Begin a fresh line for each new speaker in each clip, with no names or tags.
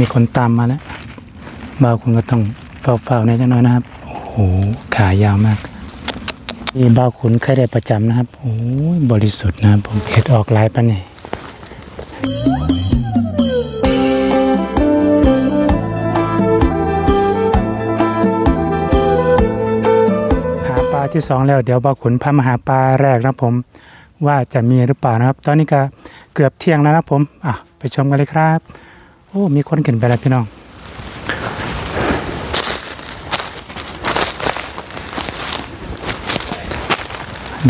มีคนตามมาแล้วบ่าวคุณก็ต้องเฝ้าๆในอยจังน้อยนะครับ โอ้โห ขายาวมาก นี่บ่าวคุณเคยได้ประจำนะครับ โอ้ยบริสุทธิ์นะครับผมเห็ดออกหลายปะเนี่ยหาปลาที่สองแล้วเดี๋ยวบ่าวขุนพามาหาปลาแรกนะผมว่าจะมีหรือเปล่านะครับ ตอนนี้ก็เกือบเที่ยงแล้วนะผมอะไปชมกันเลยครับ โอ้ มีคนขึ้นไปแล้วพี่น้อง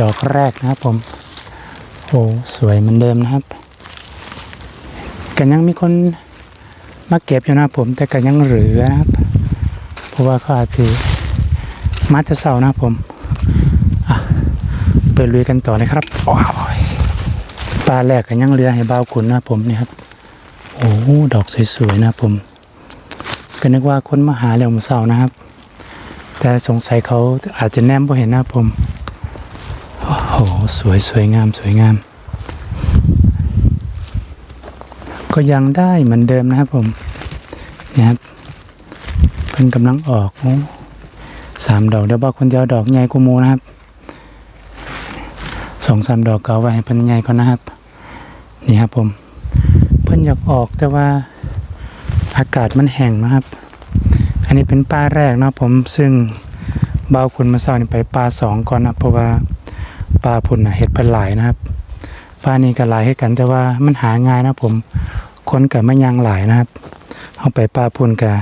ดอกแรกนะครับผม โอ้สวยเหมือนเดิมนะครับกันยังมีคนมาเก็บอยู่นะผมแต่กันยังเหลือนะครับ เพราะว่าเขาอาจจะมาจะเสาร์นะผมอะไปลุยกันต่อเลยครับว้าวปลาแรกกันยังเหลือให้บ่าขุนนะผมนี่ครับ โอ้ดอกสวยๆนะผม ก็นึกว่าคนมาหาแล้วมเสาร์นะครับ แต่สงสัยเขาอาจจะแนมพอเห็นนะผม โอ้โหสวยสวยงามสวยงาม ก็ยังได้เหมือนเดิมนะครับผมนี่ครับเพิ่งกำลังออกโอ้สามดอกเดี๋ยวบอกคนเดียวดอกใหญ่กูโมนะครับสองสามดอกเก็เอาไว้ให้เพิ่นใหญ่ก่อนนะครับ นี่ครับผม นอยากออกแต่ว่าอากาศมันแห้งนะครับ อันนี้เป็นป้าแรกนะผมซึ่งเบาคุณมาเศร้านี่ไปปลาสองก่อนนะเพราะว่าปลาพุ่นนะเห็ดเป็นหลายนะครับปลานี่ก็หลายให้กันแต่ว่ามันหาง่ายนะผมคนกับไม่ยังหลายนะครับเอาไปปลาพุ่นกับ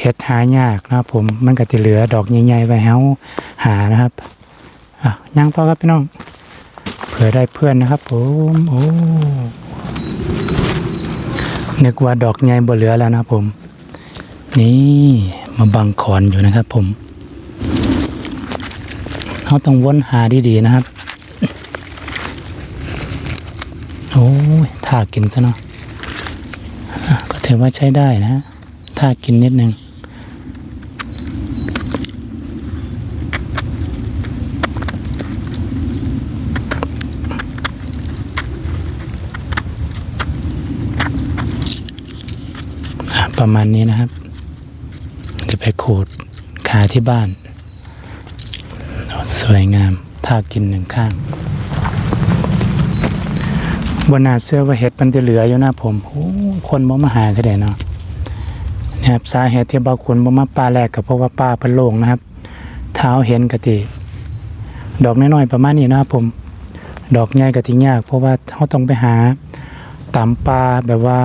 เห็ดหายากนะครับผมมันก็จะเหลือดอกใหญ่ๆไว้ให้เฮาหานะครับอะยังต่อครับพี่น้องเผื่อได้เพื่อนนะครับผมโอ้ นึกว่าดอกใหญ่บ่เหลือแล้วนะครับผม นี่มาบังคอนอยู่นะครับ ผมเขาต้องวนหาดีๆนะครับโอ้ยถ้ากินซะเนาะก็ถือว่าใช้ได้นะฮะถ้ากินนิดนึง ประมาณนี้นะครับ จะไปขูดขาที่บ้าน สวยงามถ้ากินหนึ่งข้างบนนาเสื้อว่าเห็ดมันจะเหลืออยู่หนะผมโอ้คนบ่มาหาก็ได้เนาะนะครับสาเหตุที่บางคนบ่มาปลาแรกก็เพราะว่าปลาเป็นโล่งนะครับ เท้าเห็นกะติ ดอกน้อยๆประมาณนี้นะครับผม ดอกใหญ่กะติยาก เพราะว่าเขาต้องไปหาตามปลาแบบว่า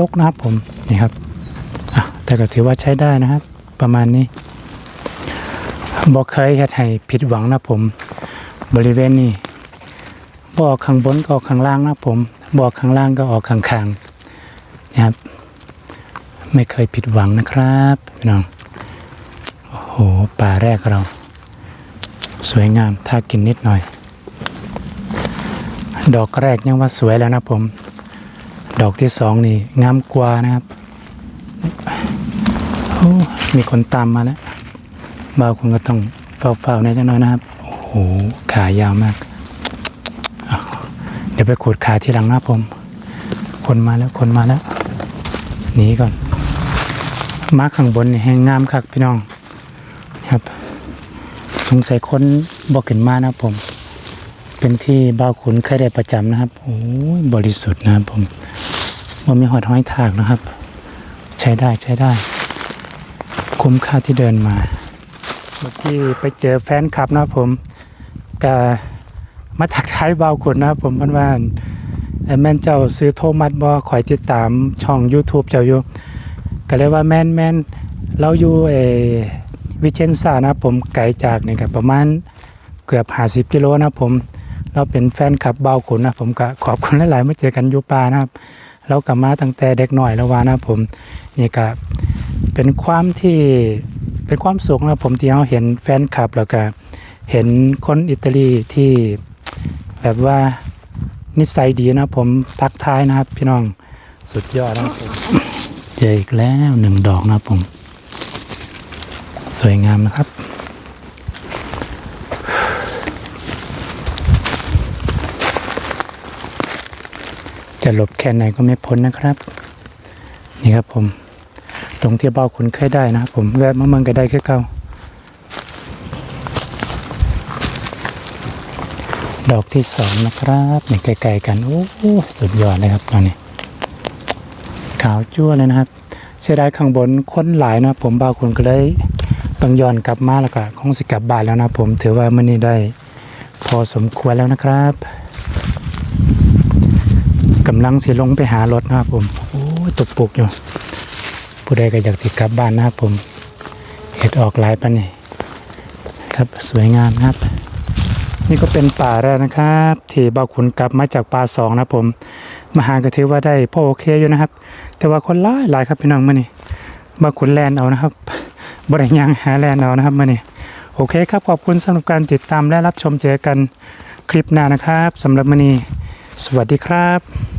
รกๆนะครับผมนี่ครับ แต่ก็ถือว่าใช้ได้นะครับ ประมาณนี้บอกเคยเฮ็ดให้ผิดหวังนะผม บริเวณนี้บออกข้างบนก็ออกข้างล่างนะผม บอกข้างล่างก็ออกข้างๆนะครับ ไม่เคยผิดหวังนะครับพี่น้องโอ้โหป่าแรกเรา สวยงามถ้ากินนิดหน่อย ดอกแรกยังว่าสวยแล้วนะผม ดอกที่สองนี่งามกว่านะครับ มีคนตามมาแล้วบาวคุณก็ต้องเฝ้าๆในอยจังน้อยนะครับ โอ้โห ขายาวมากอ้าเดี๋ยวไปขูดขาที่หลังนะผม คนมาแล้ว คนมาแล้ว หนีก่อน มาข้างบนแห้งงามคักพี่น้อง ครับ สงสัยคนบอกขึ้นมานะผม เป็นที่บ่าขุนเคยได้ประจำนะครับ โอ้ย บริสุทธิ์นะครับผมว่ามีหอดห้อยถากนะครับ ใช้ได้ใช้ได้ คุ้มค่าที่เดินมา เมื่อกี้ไปเจอแฟนคลับนะผมก็มาทักท้ายเบาขุนนะผมเพันว่าไอ้แม่นเจ้าซื้อโทมัสบอข่อยติดตามช่อง YouTube เจ้าอยู่ก็เลยว่าแม่นแม่นเราอยู่เอวิเชนซ่านะผมไกลจากนี่ก็ประมาณเกือบ50กิโลนะผม เราเป็นแฟนคลับเบาขุนนะผมก็ขอบคุณหลายๆเมาเจอกันอยู่ปานะครับ เรากลับมาตั้งแต่เด็กหน่อยแล้ววานะผมนี่ก็ เป็นความที่เป็นความสุขนะครับผมที่เราเห็นแฟนคลับแล้วก็เห็นคนอิตาลีที่แบบว่านิสัยดีนะครับผมทักทายนะครับ พี่น้องสุดยอดนะครับผมเจออีกแล้วหนึ่งดอกนะครับผม สวยงามนะครับจะหลบแค่ไหนก็ไม่พ้นนะครับ นี่ครับผม ตรงที่เบาคุณเคยได้นะครับผมแวะมาเมืองก็ได้แค่เก่าดอกที่สองนะครับนี่ไกลๆกันโอ้สุดยอดเลยครับตอนนี้ ขาวจั่วเลยนะครับ เสียดายข้างบนค้นหลายนะครับผมบางคนก็เลยต้องย้อนกลับมาแล้วก็คงสิกลับบ้านแล้วนะผมถือว่ามันนี้ได้พอสมควรแล้วนะครับกำลังสิลงไปหารถนะครับผมโอ้ตกปุกอยู่ ผู้ใดก็อยากสิกลับบ้านนะครับผมเห็ดออกหลายปันนี่ครับสวยงามนะครับ นี่ก็เป็นป่าแรกนะครับ ที่บ่าวขุนกลับมาจากป่าสองนะผมมาหาก็ถือว่าได้พอโอเคอยู่นะครับ แต่ว่าคนหลายหลายครับพี่น้องมื่อนี้มาขุนแลนเอานะครับบริยังหาแลนเอานะครับมื่อนี้โอเคครับขอบคุณสำหรับการติดตามและรับชมเจอกันคลิปหน้านะครับสำหรับมื่อนี้สวัสดีครับ